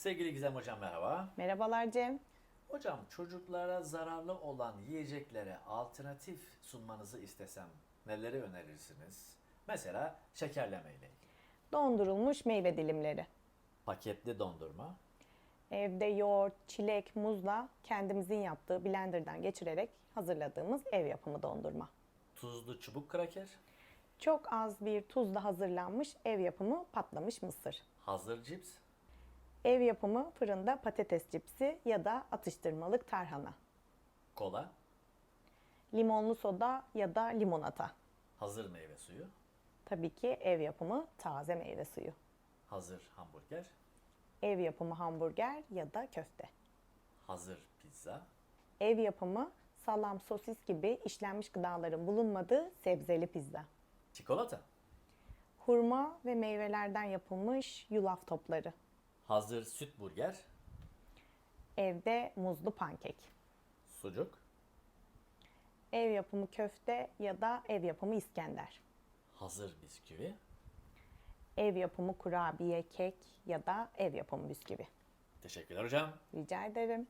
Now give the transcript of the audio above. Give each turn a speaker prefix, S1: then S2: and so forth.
S1: Sevgili Gizem Hocam merhaba.
S2: Merhabalar Cem.
S1: Hocam çocuklara zararlı olan yiyeceklere alternatif sunmanızı istesem neleri önerirsiniz? Mesela şekerlemeyle ilgili.
S2: Dondurulmuş meyve dilimleri.
S1: Paketli dondurma,
S2: Evde yoğurt, çilek, muzla kendimizin yaptığı blenderdan geçirerek hazırladığımız ev yapımı dondurma.
S1: tuzlu çubuk kraker,
S2: Çok az bir tuzla hazırlanmış ev yapımı patlamış mısır.
S1: hazır cips,
S2: Ev yapımı fırında patates cipsi ya da atıştırmalık tarhana.
S1: kola,
S2: Limonlu soda ya da limonata.
S1: hazır meyve suyu,
S2: Tabii ki ev yapımı taze meyve suyu.
S1: hazır hamburger,
S2: Ev yapımı hamburger ya da köfte.
S1: hazır pizza,
S2: Ev yapımı salam, sosis gibi işlenmiş gıdaların bulunmadığı sebzeli pizza.
S1: çikolata,
S2: Hurma ve meyvelerden yapılmış yulaf topları.
S1: Hazır süt burger,
S2: Evde muzlu pankek.
S1: sucuk,
S2: Ev yapımı köfte ya da ev yapımı İskender.
S1: hazır bisküvi,
S2: Ev yapımı kurabiye, kek ya da ev yapımı bisküvi.
S1: Teşekkürler hocam.
S2: Rica ederim.